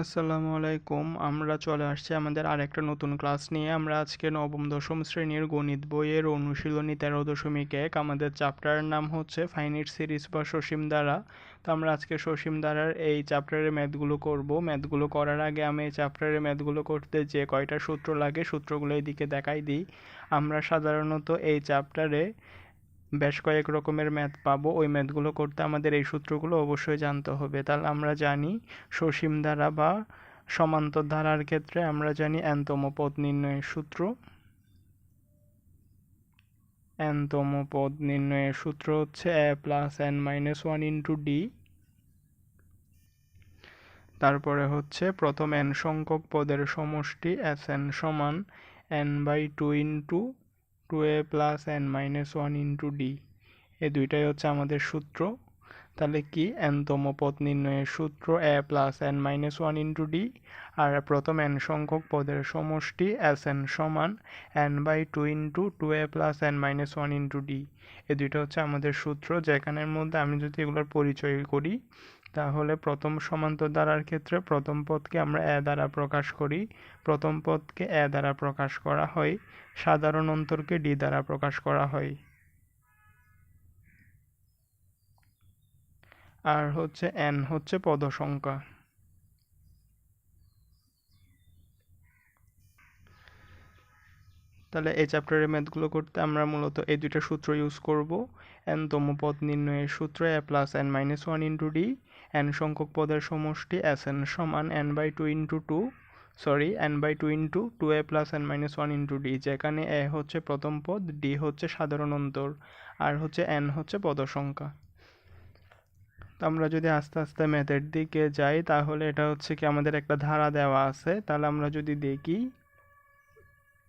আসসালামু আলাইকুম। আমরা চলে আসছি আমাদের আরেকটা নতুন ক্লাস নিয়ে। আমরা আজকে নবম, দশম শ্রেণির গণিত বইয়ের অনুশীলনী তেরো দশমিক এক। আমাদের চ্যাপ্টারের নাম হচ্ছে ফাইনিট সিরিজ বা সসীম দ্বারা। তো আমরা আজকে সসীম দ্বারার এই চ্যাপ্টারের ম্যাথগুলো করব। ম্যাথগুলো করার আগে আমি এই চ্যাপ্টারের ম্যাথগুলো করতে যে কয়টা সূত্র লাগে সূত্রগুলো এইদিকে দেখাই দিই। আমরা সাধারণত এই চ্যাপ্টারে বেশ কয়েক রকমের ম্যাথ পাবো, ওই ম্যাথগুলো করতে আমাদের এই সূত্রগুলো অবশ্যই জানতে হবে। তাহলে আমরা জানি সসীম ধারা বা সমান্তর ধারার ক্ষেত্রে আমরা জানি এনতম পদ নির্ণয়ের সূত্র। এনতম পদ নির্ণয়ের সূত্র হচ্ছে A plus N minus one into D তারপরে হচ্ছে প্রথম এন সংখ্যক পদের সমষ্টি এস এন সমান N by two into two A plus N minus one into D এই দুইটাই হচ্ছে আমাদের সূত্র। তাহলে কি? এনতম পদ নির্ণয়ের সূত্র A plus N minus one into D আর প্রথম এন সংখ্যক পদের সমষ্টি এস এন সমান N by two into two A plus N minus one into D এই দুইটা হচ্ছে আমাদের সূত্র, যেখানের মধ্যে আমি যদি এগুলোর পরিচয় করি তাহলে প্রথম সমান্তর দ্বারার ক্ষেত্রে প্রথম পদকে আমরা এ দ্বারা প্রকাশ করি। প্রথম পদকে এ দ্বারা প্রকাশ করা হয়। সাধারণ অন্তরকে ডি দ্বারা প্রকাশ করা হয়। আর হচ্ছে এন হচ্ছে পদ সংখ্যা তাহলে এই চ্যাপ্টারের ম্যাথগুলো করতে আমরা মূলত এই দুইটা সূত্র ইউজ করব। এনতম পদ নির্ণয়ের সূত্র A plus N minus one into D N সংখ্যক পদের সমষ্টি এস এন সমান N by two into two sorry N by two into two A plus N minus one into D যেখানে এ হচ্ছে প্রথম পদ ডি হচ্ছে সাধারণ অন্তর, আর হচ্ছে এন হচ্ছে পদ সংখ্যা। তো আমরা যদি আস্তে আস্তে ম্যাথের দিকে যাই, তাহলে এটা হচ্ছে কি আমাদের একটা ধারা দেওয়া আছে, তাহলে আমরা যদি দেখি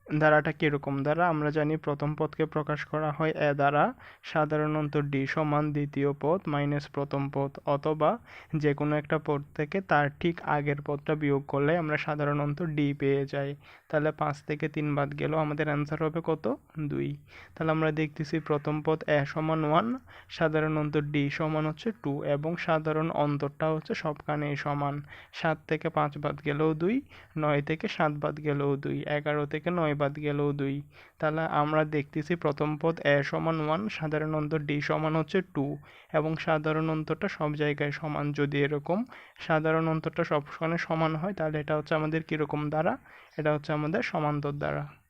ধারাটা কীরকম? দ্বারা আমরা জানি প্রথম পদকে প্রকাশ করা হয় এ দ্বারা, সাধারণত ডি সমান দ্বিতীয় পদ মাইনাস প্রথম পদ অথবা যে কোনো একটা পদ থেকে তার ঠিক আগের পদটা বিয়োগ করলে আমরা সাধারণত ডি পেয়ে যাই। তাহলে পাঁচ থেকে তিন বাদ গেলেও আমাদের অ্যান্সার হবে কত? দুই। তাহলে আমরা দেখতেছি প্রথম পদ এ সমান ওয়ান সাধারণ অন্তর ডি সমান হচ্ছে টু এবং সাধারণ অন্তরটা হচ্ছে সবখানেই সমান। সাত থেকে পাঁচ বাদ গেলেও দুই, নয় থেকে সাত বাদ গেলেও দুই, এগারো থেকে নয় বাদ গেলেও দুই। তাহলে আমরা দেখতেছি প্রথম পদ এ সমান ওয়ান, সাধারণ অন্তর ডি সমান হচ্ছে টু এবং সাধারণ অন্তরটা সব জায়গায় সমান। যদি এরকম সাধারণ অন্তরটা সবসময় সমান হয়, তাহলে এটা হচ্ছে আমাদের কীরকম দ্বারা? এটা হচ্ছে আমাদের সমান্তর দ্বারা।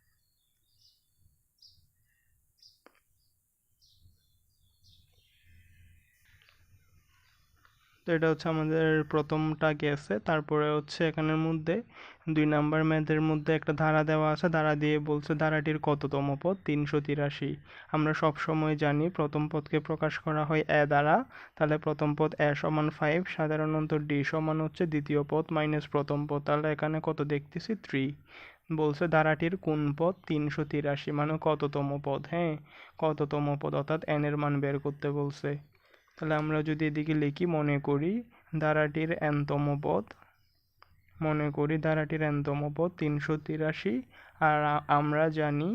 তো এটা হচ্ছে আমাদের প্রথমটা গেছে। তারপরে হচ্ছে এখানের মধ্যে দুই নাম্বার ম্যাথের মধ্যে একটা ধারা দেওয়া আছে। ধারা দিয়ে বলছে ধারাটির কততম পদ? তিনশো তিরাশি। আমরা সব সময় জানি প্রথম পদকে প্রকাশ করা হয় এ দ্বারা। তাহলে প্রথম পদ এ সমান ফাইভ সাধারণত ডি সমান হচ্ছে দ্বিতীয় পদ মাইনাস প্রথম পদ। তাহলে এখানে কত দেখতেছি? থ্রি বলছে ধারাটির কোন পদ? তিনশো তিরাশি। মানে কততম পদ? হ্যাঁ কততম পদ? অর্থাৎ এন এর মান বের করতে বলছে। তাহলে আমরা যদি এদিকে লিখি, মনে করি ধারাটির এনতম পদ, মনে করি ধারাটির এনতম পদ তিনশো তিরাশি, আর আমরা জানি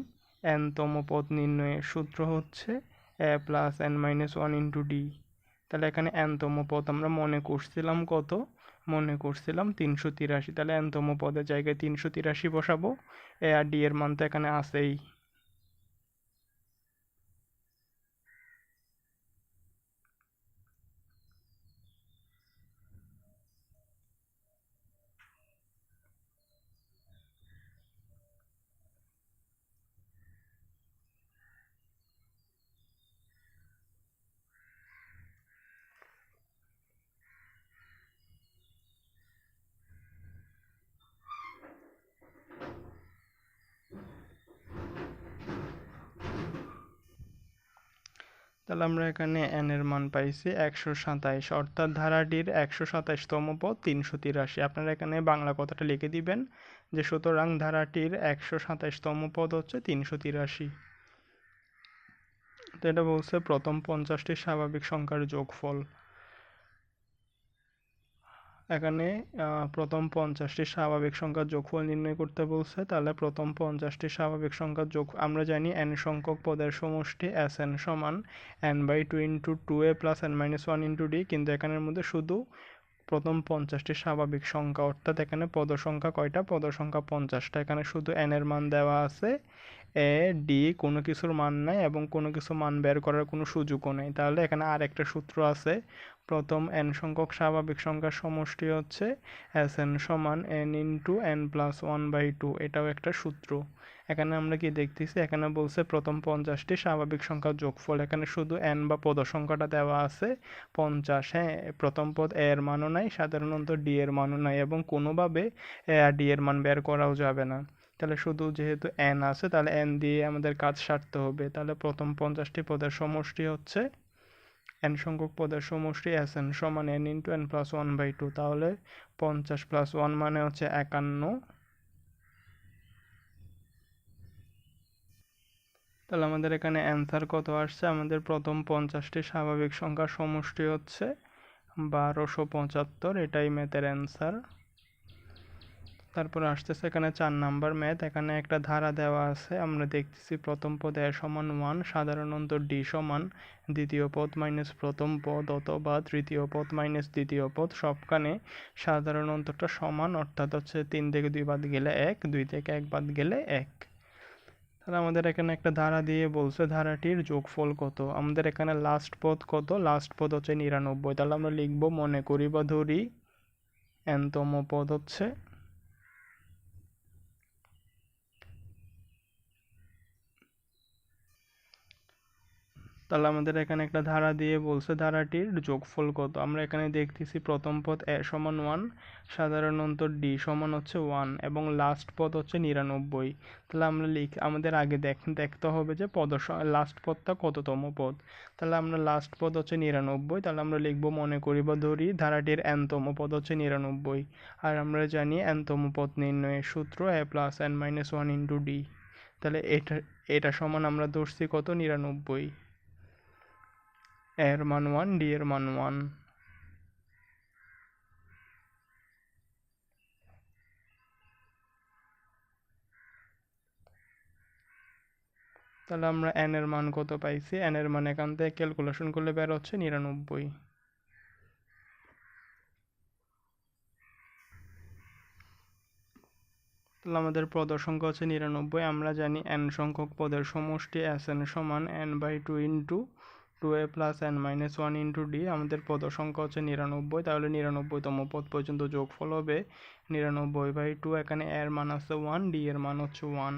এনতম পদ নির্ণয়ের সূত্র হচ্ছে A plus N minus one into D. তাহলে এখানে এনতম পদ আমরা মনে করছিলাম কত? মনে করছিলাম তিনশো তিরাশি। তাহলে এনতম পদের জায়গায় তিনশো তিরাশি বসাবো, এ আর ডি এর মান তো এখানে আসেই তাহলে আমরা এখানে এন এর মান পাইছি একশো সাতাইশ, অর্থাৎ ধারাটির একশো সাতাইশতম পদ তিনশো তিরাশি। আপনারা এখানে বাংলা কথাটা লিখে দিবেন যে সুতরাং ধারাটির একশো সাতাইশতম পদ হচ্ছে তিনশো তিরাশি। তো এটা বলছে প্রথম পঞ্চাশটি স্বাভাবিক সংখ্যার যোগফল। এখানে প্রথম পঞ্চাশটি স্বাভাবিক সংখ্যার যোগফল নির্ণয় করতে বলছে। তাহলে প্রথম পঞ্চাশটি স্বাভাবিক সংখ্যার যোগ, আমরা জানি এন সংখ্যক পদের সমষ্টি এস এন সমান N by two into two A plus N minus one into D কিন্তু এখানের মধ্যে শুধু প্রথম পঞ্চাশটি স্বাভাবিক সংখ্যা, অর্থাৎ এখানে পদ সংখ্যা কয়টা? পদ সংখ্যা পঞ্চাশটা। এখানে শুধু এন এর মান দেওয়া আছে। এ ডি কোনো কিছুর মান নাই এবং কোনো কিছু মান বের করার কোনো সুযোগও নেই। তাহলে এখানে আর একটা সূত্র আছে। প্রথম এন সংখ্যক স্বাভাবিক সংখ্যার সমষ্টি হচ্ছে এস এন সমান N into N plus one by two এটাও একটা সূত্র। এখানে আমরা কি দেখতেছি? এখানে বলছে প্রথম পঞ্চাশটি স্বাভাবিক সংখ্যার যোগফল। এখানে শুধু এন বা পদ সংখ্যাটা দেওয়া আছে, পঞ্চাশ হ্যাঁ প্রথম পদ এর মানও নাই, সাধারণত ডি এর মানও নাই, এবং কোনোভাবে এ আর ডি এর মান বের করাও যাবে না। তাহলে শুধু যেহেতু এন আছে, তাহলে এন দিয়ে আমাদের কাজ সারতে হবে। তাহলে প্রথম পঞ্চাশটি পদের সমষ্টি হচ্ছে এন সংখ্যক পদের সমষ্টি এস এন সমান N into N plus one by two তাহলে পঞ্চাশ প্লাস ওয়ান মানে হচ্ছে একান্ন। তাহলে আমাদের এখানে অ্যান্সার কত আসছে? আমাদের প্রথম পঞ্চাশটি স্বাভাবিক সংখ্যার সমষ্টি হচ্ছে বারোশো পঁচাত্তর, এটাই ম্যাথের অ্যান্সার তারপর আসতেছে এখানে চার নাম্বার ম্যাথ। এখানে একটা ধারা দেওয়া আছে, আমরা দেখতেছি প্রথম পদ এ সমান ওয়ান সাধারণত ডি সমান, দ্বিতীয় পদ মাইনাস প্রথম পদ অথবা তৃতীয় পদ মাইনাস দ্বিতীয় পদ, সবখানে সাধারণতটা সমান, অর্থাৎ হচ্ছে তিন থেকে দুই বাদ গেলে এক, দুই থেকে এক বাদ গেলে এক। তাহলে আমাদের এখানে একটা ধারা দিয়ে বলছে ধারাটির যোগফল কত? আমাদের এখানে লাস্ট পদ কত? লাস্ট পদ হচ্ছে নিরানব্বই। তাহলে আমরা লিখব মনে করি বা ধরি এনতম পদ হচ্ছে তাহলে আমাদের এখানে একটা ধারা দিয়ে বলছে ধারাটির যোগফল কত? আমরা এখানে দেখতেছি প্রথম পদ এ সমান ওয়ান সাধারণত ডি সমান হচ্ছে ওয়ান এবং লাস্ট পদ হচ্ছে নিরানব্বই। তাহলে আমরা লিখ, আমাদের আগে দেখ, দেখতে হবে যে পদ লাস্ট পদটা কততম পদ? তাহলে আমরা লাস্ট পদ হচ্ছে নিরানব্বই, তাহলে আমরা লিখব মনে করি বা ধরি ধারাটির এনতম পদ হচ্ছে নিরানব্বই। আর আমরা জানি এনতম পদ নির্ণয়ের সূত্র A plus N minus one into D তাহলে এটা এটা সমান আমরা ধরছি কত? নিরানব্বই। এর মান ওয়ান ডি এর মান ওয়ান তাহলে আমরা এন এর মান কত পাইছি? এন এর মান এখান থেকে ক্যালকুলেশন করলে বের হচ্ছে নিরানব্বই। তাহলে আমাদের পদ সংখ্যা হচ্ছে নিরানব্বই। আমরা জানি এন সংখ্যক পদের সমষ্টি এস এন সমান N by two into two A plus N minus one into D, আমাদের পদ সংখ্যা হচ্ছে নিরানব্বই, তাহলে নিরানব্বইতম পদ পর্যন্ত যোগফল হবে নিরানব্বই বাই টু, এখানে এর মান আছে ওয়ান, ডি এর মান হচ্ছে ওয়ান।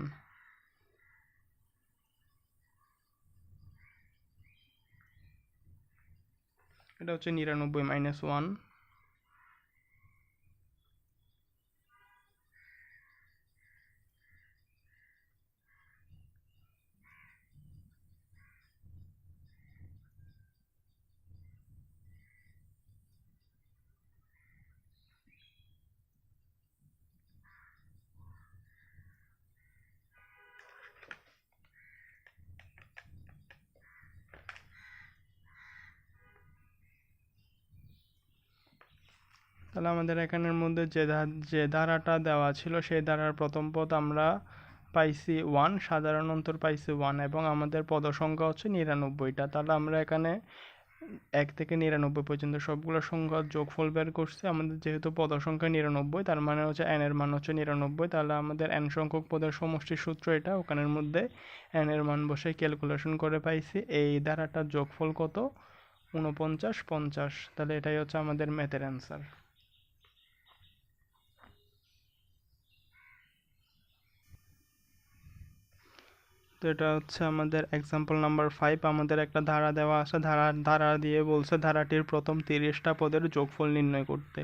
এটা হচ্ছে নিরানব্বই মাইনাস ওয়ান। তাহলে আমাদের এখানের মধ্যে যে যে ধারাটা দেওয়া ছিল, সেই ধারার প্রথম পদ আমরা পাইছি ওয়ান সাধারণ অন্তর পাইছি ওয়ান এবং আমাদের পদ সংখ্যা হচ্ছে নিরানব্বইটা। তাহলে আমরা এখানে এক থেকে নিরানব্বই পর্যন্ত সবগুলো সংখ্যার যোগফল বের করছি। আমাদের যেহেতু পদ সংখ্যা নিরানব্বই, তার মানে হচ্ছে এন এর মান হচ্ছে নিরানব্বই। তাহলে আমাদের এন সংখ্যক পদের সমষ্টির সূত্র এটা, ওখানের মধ্যে এন এর মান বসে ক্যালকুলেশন করে পাইছি। এই ধারাটার যোগফল কত? উনপঞ্চাশ পঞ্চাশ। তাহলে এটাই হচ্ছে আমাদের ম্যাথের অ্যান্সার তো এটা হচ্ছে আমাদের এক্সাম্পল নাম্বার ফাইভ আমাদের একটা ধারা দেওয়া আছে। ধারা ধারা দিয়ে বলছে ধারাটির প্রথম তিরিশটা পদের যোগফল নির্ণয় করতে।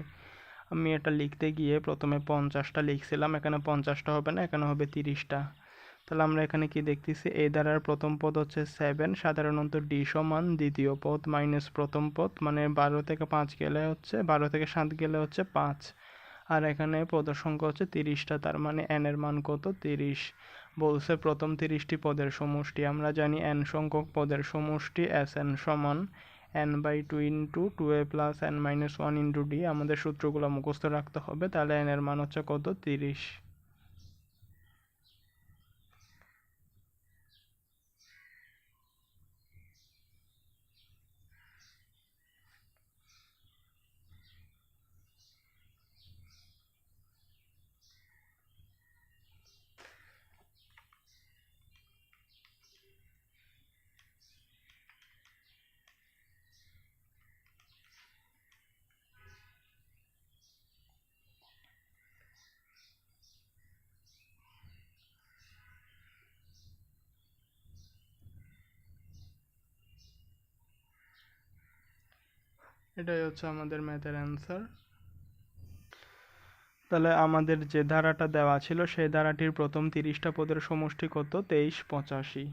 আমি এটা লিখতে গিয়ে প্রথমে পঞ্চাশটা লিখছিলাম, এখানে পঞ্চাশটা হবে না, এখানে হবে তিরিশটা। তাহলে আমরা এখানে কি দেখতেছি? এই ধারার প্রথম পদ হচ্ছে সেভেন সাধারণত ডি সমান দ্বিতীয় পদ মাইনাস প্রথম পদ মানে বারো থেকে পাঁচ গেলে হচ্ছে, বারো থেকে সাত গেলে হচ্ছে পাঁচ। আর এখানে পদের সংখ্যা হচ্ছে তিরিশটা, তার মানে এন এর মান কত? তিরিশ। বলছে, প্রথম তিরিশটি পদের সমষ্টি। আমরা জানি এন সংখ্যক পদের সমষ্টি এস এন সমান N by two into two A plus N minus one into D আমাদের সূত্রগুলো মুখস্থ রাখতে হবে। তাহলে এন এর মান হচ্ছে কত? তিরিশ। এটাই হচ্ছে আমাদের ম্যাথের অ্যান্সার তাহলে আমাদের যে ধারাটা দেওয়া ছিল, সেই ধারাটির প্রথম তিরিশটা পদের সমষ্টি কত? তেইশ, পঁচাশি।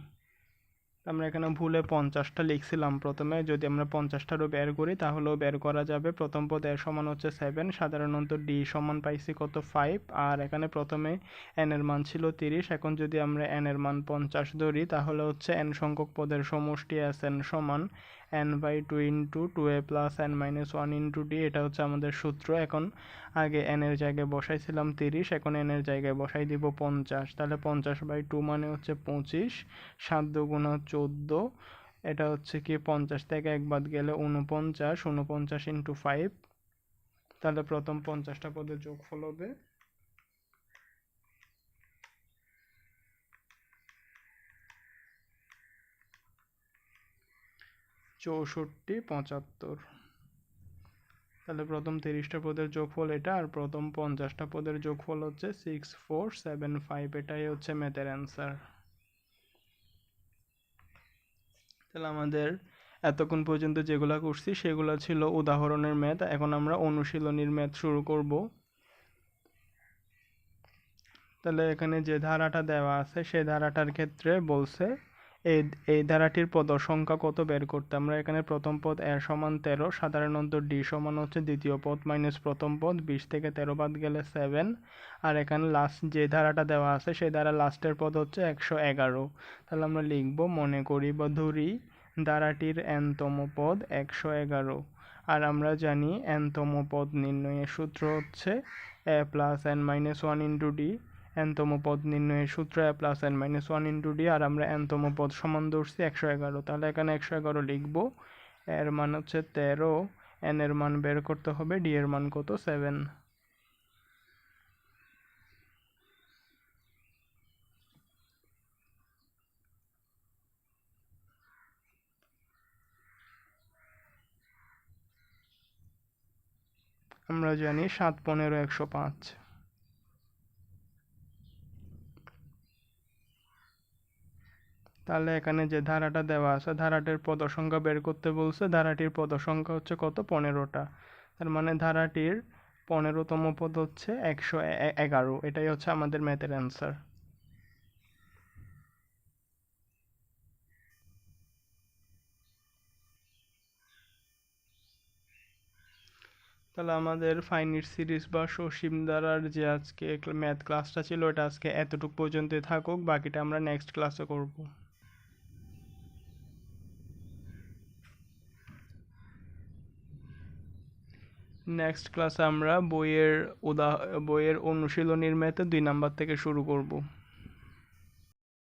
আমরা এখানে ভুলে পঞ্চাশটা লিখছিলাম প্রথমে। যদি আমরা পঞ্চাশটারও বের করি, তাহলেও বের করা যাবে। প্রথম পদ এর সমান হচ্ছে সেভেন সাধারণত ডি সমান পাইছি কত? ফাইভ আর এখানে প্রথমে এন এর মান ছিল তিরিশ। এখন যদি আমরা এন এর মান পঞ্চাশ ধরি, তাহলে হচ্ছে এন সংখ্যক পদের সমষ্টি এস এন সমান N by two into two A plus N minus one into D এটা হচ্ছে আমাদের সূত্র। এখন আগে এন এর জায়গায় বসাইছিলাম তিরিশ, এখন এন এর জায়গায় বসাই দিব পঞ্চাশ। তাহলে পঞ্চাশ বাই টু মানে হচ্ছে পঁচিশ, সাত দুগুণ চোদ্দ, এটা হচ্ছে কি পঞ্চাশ থেকে এক বাদ গেলে উনপঞ্চাশ উনপঞ্চাশ ইন্টু ফাইভ তাহলে প্রথম পঞ্চাশটা পদের যোগফল হবে চৌষট্টি, পঁচাত্তর। তাহলে প্রথম তিরিশটা পদের যোগফল এটা আর প্রথম পঞ্চাশটা পদের যোগফল হচ্ছে সিক্স ফোর সেভেন ফাইভ এটাই হচ্ছে ম্যাথের অ্যান্সার তাহলে আমাদের এতক্ষণ পর্যন্ত যেগুলো করছি সেগুলো ছিল উদাহরণের ম্যাথ এখন আমরা অনুশীলনীর ম্যাথ শুরু করব। তাহলে এখানে যে ধারাটা দেওয়া আছে সেই ধারাটার ক্ষেত্রে বলছে এই এই ধারাটির পদ সংখ্যা কত বের করতে? আমরা এখানে প্রথম পদ এর সমান তেরো, সাধারণত ডি সমান হচ্ছে দ্বিতীয় পদ মাইনাস প্রথম পদ, বিশ থেকে তেরো বাদ গেলে সেভেন। আর এখানে লাস্ট যে ধারাটা দেওয়া আছে, সেই ধারা লাস্টের পদ হচ্ছে একশো এগারো। তাহলে আমরা লিখব, মনে করি বা ধরি, ধারাটির এনতম পদ একশো এগারো। আর আমরা জানি এনতম পদ নির্ণয়ের সূত্র হচ্ছে A plus N minus one into D এনতম পদ নির্ণয়ের সূত্র A plus N minus one into D আর আমরা এনতম পদ সমান ধরছি একশো এগারো। তাহলে এখানে একশো এগারো লিখব। এর মান হচ্ছে তেরো। এন এর মান বের করতে হবে। ডি এর মান কত? সেভেন। আমরা জানি সাত পনেরো একশো পাঁচ। তাহলে এখানে যে ধারাটা দেওয়া আছে, ধারাটির পদসংখ্যা বের করতে বলছে। ধারাটির পদসংখ্যা হচ্ছে কত? পনেরোটা। তার মানে ধারাটির পনেরোতম পদ হচ্ছে একশো এগারো। এটাই হচ্ছে আমাদের ম্যাথের অ্যান্সার তাহলে আমাদের ফাইনিট সিরিজ বা সসীম দ্বারার যে আজকে ম্যাথ ক্লাসটা ছিল, ওটা আজকে এতটুকু পর্যন্তই থাকুক। বাকিটা আমরা নেক্সট ক্লাসে করব। নেক্সট ক্লাসে আমরা বইয়ের উদাহ বইয়ের অনুশীলনীর ম্যাথে দুই নাম্বার থেকে শুরু করব।